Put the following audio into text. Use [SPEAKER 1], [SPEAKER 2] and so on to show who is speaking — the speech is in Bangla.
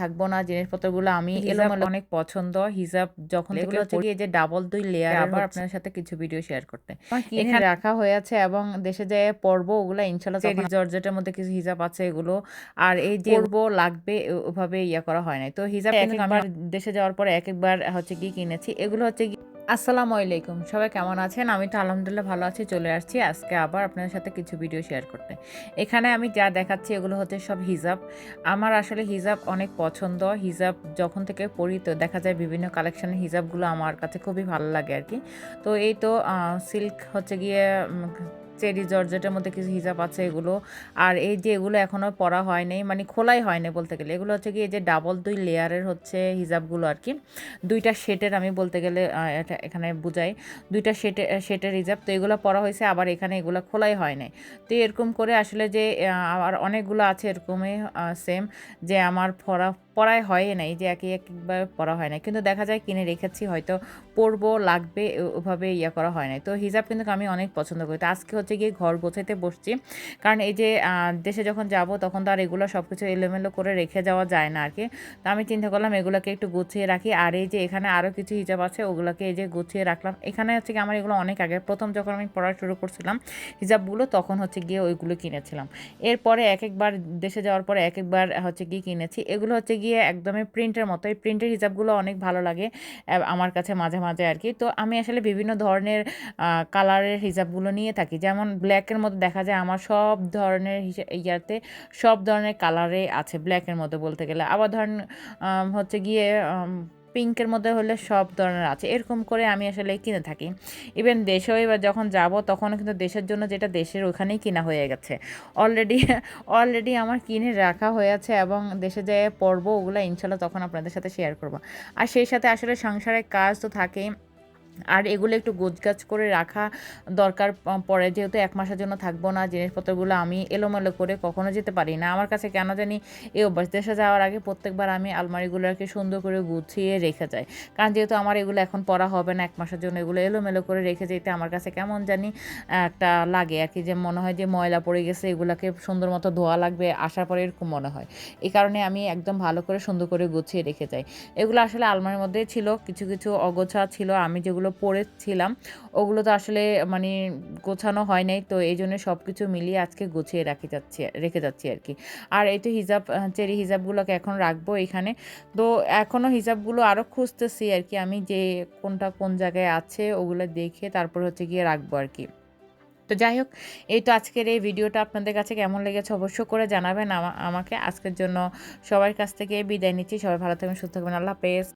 [SPEAKER 1] থাকব না জিনিসপত্রগুলো আমি এলোমেলো অনেক পছন্দ। হিজাব যখন এগুলো হচ্ছে কি যে ডাবল দুই লেয়ার আবার আপনার সাথে কিছু ভিডিও শেয়ার করতে। এখানে রাখা হয়ে আছে এবং দেশে যে পর্ব ওগুলো ইনশাল্লাহ জর্জেটের মধ্যে কিছু হিজাব আছে এগুলো। আর এই যে পর্ব লাগবে ওভাবে ইয়া করা হয় নাই। তো হিজাব কিন্তু আমার দেশে যাওয়ার পরে এক একবার হচ্ছে কি কিনেছি। এগুলো হচ্ছে আসসালামু আলাইকুম। সবাই কেমন আছেন? আমি তো আলহামদুলিল্লাহ ভালো আছি, চলে আসছি। আজকে আবার আপনাদের সাথে কিছু ভিডিও শেয়ার করতে। এখানে আমি যা দেখাচ্ছি এগুলো হচ্ছে সব হিজাব। আমার আসলে হিজাব অনেক পছন্দ। হিজাব যখন থেকে পড়ি তো দেখা যায় বিভিন্ন কালেকশনের হিজাবগুলো আমার কাছে খুবই ভালো লাগে আর কি। তো এই তো সিল্ক হচ্ছে গিয়ে চেরি জর্জেটের মধ্যে কিছু হিজাব আছে এগুলো। আর এই যে এগুলো এখনও পরা হয় নাই মানে খোলাই হয়নি বলতে গেলে। এগুলো হচ্ছে কি, এই যে ডাবল দুই লেয়ারের হচ্ছে হিজাবগুলো আর কি। দুইটা শেটের আমি বলতে গেলে এখানে বুঝাই। দুইটা শেটে, শেটের হিজাব। তো এগুলো পরা হয়েছে, আবার এখানে এগুলো খোলাই হয় নাই তো এরকম করে আসলে যে আর অনেকগুলো আছে এরকমই সেম যে আমার পরা পড়াই হয় নাই, যে একই একবার পড়া হয় না কিন্তু দেখা যায় কিনে রেখেছি, হয়তো পরবো, লাগবে ওভাবে ইয়া করা হয় নাই। তো হিজাব কিন্তু আমি অনেক পছন্দ করি। তো আজকে হচ্ছে গিয়ে ঘর গোছাইতে বসছি। কারণ এই যে দেশে যখন যাব তখন তো আর এগুলো সব কিছু এলোমেলো করে রেখে যাওয়া যায় না আর কি তো আমি চিন্তা করলাম এগুলোকে একটু গুছিয়ে রাখি। আর এই যে এখানে আরও কিছু হিজাব আছে, ওগুলোকে এই যে গুছিয়ে রাখলাম। এখানে হচ্ছে কি আমার এগুলো অনেক আগে প্রথম যখন আমি পড়া শুরু করছিলাম হিজাবগুলো তখন হচ্ছে গিয়ে ওইগুলো কিনেছিলাম। এরপরে এক একবার দেশে যাওয়ার পরে এক একবার হচ্ছে গিয়ে কিনেছি। এগুলো হচ্ছে গিয়ে একদমই প্রিন্টের মতো। এই প্রিন্টের হিসাবগুলো অনেক ভালো লাগে আমার কাছে মাঝে মাঝে আর কি তো আমি আসলে বিভিন্ন ধরনের কালারের হিজাবগুলো নিয়ে থাকি। যেমন ব্ল্যাকের মধ্যে দেখা যায় আমার সব ধরনের ইয়াতে সব ধরনের কালারে আছে ব্ল্যাকের মধ্যে বলতে গেলে। আবার ধরেন হচ্ছে গিয়ে পিঙ্কের মধ্যে হলে সব ধরনের আছে। এরকম করে আমি আসলে কিনে থাকি। ইভেন দেশেও এবার যখন যাব তখন কিন্তু দেশের জন্য যেটা দেশের ওখানেই কিনা হয়ে গেছে। অলরেডি অলরেডি আমার কিনে রাখা হয়ে আছে এবং দেশে যেয়ে পড়ব ওগুলো ইনশাল্লাহ তখন আপনাদের সাথে শেয়ার করব। আর সেই সাথে আসলে সংসারের কাজ তো থাকেই। আর এগুলো একটু গোছগাছ করে রাখা দরকার প- পড়ে যেহেতু এক মাসের জন্য থাকব না, জিনিসপত্রগুলো আমি এলোমেলো করে কখনো যেতে পারি না। আমার কাছে কেন জানি এই অভ্যাস, দেশে যাওয়ার আগে প্রত্যেকবার আমি আলমারিগুলোকে সুন্দর করে গুছিয়ে রেখে যাই। কারণ যেহেতু আমার এগুলো এখন পড়া হবে না, এক মাসের জন্য এগুলো এলোমেলো করে রেখে যেতে আমার কাছে কেমন জানি একটা লাগে আর কি যে মনে হয় যে ময়লা পড়ে গেছে, এগুলোকে সুন্দর মতো ধোয়া লাগবে, আসার পরে এরকম মনে হয়। এই কারণে আমি একদম ভালো করে সুন্দর করে গুছিয়ে রেখে যাই। এগুলো আসলে আলমারির মধ্যে ছিল, কিছু কিছু অগোছা ছিল, আমি যেগুলো পরেছিলাম। ওগুলো তো আসলে মানে গোছানো হয় নাই, তো এই জন্য সব কিছু মিলিয়ে আজকে গুছিয়ে রাখি যাচ্ছি, রেখে যাচ্ছি আর কি। আর এই তো হিজাব চেরি হিজাবগুলোকে এখন রাখব এখানে। তো এখনও হিজাবগুলো আরও খুঁজতেছি আর কি, আমি যে কোনটা কোন জায়গায় আছে ওগুলো দেখে তারপর হচ্ছে গিয়ে রাখব আর কি। তো যাই হোক, এই তো আজকের এই ভিডিওটা। আপনাদের কাছে কেমন লেগেছে অবশ্য করে জানাবেন আমা- আমাকে। আজকের জন্য সবার কাছ থেকে বিদায় নিচ্ছি। সবাই ভালো থাকবেন, সুস্থ থাকবেন। আল্লাহ হাফেজ।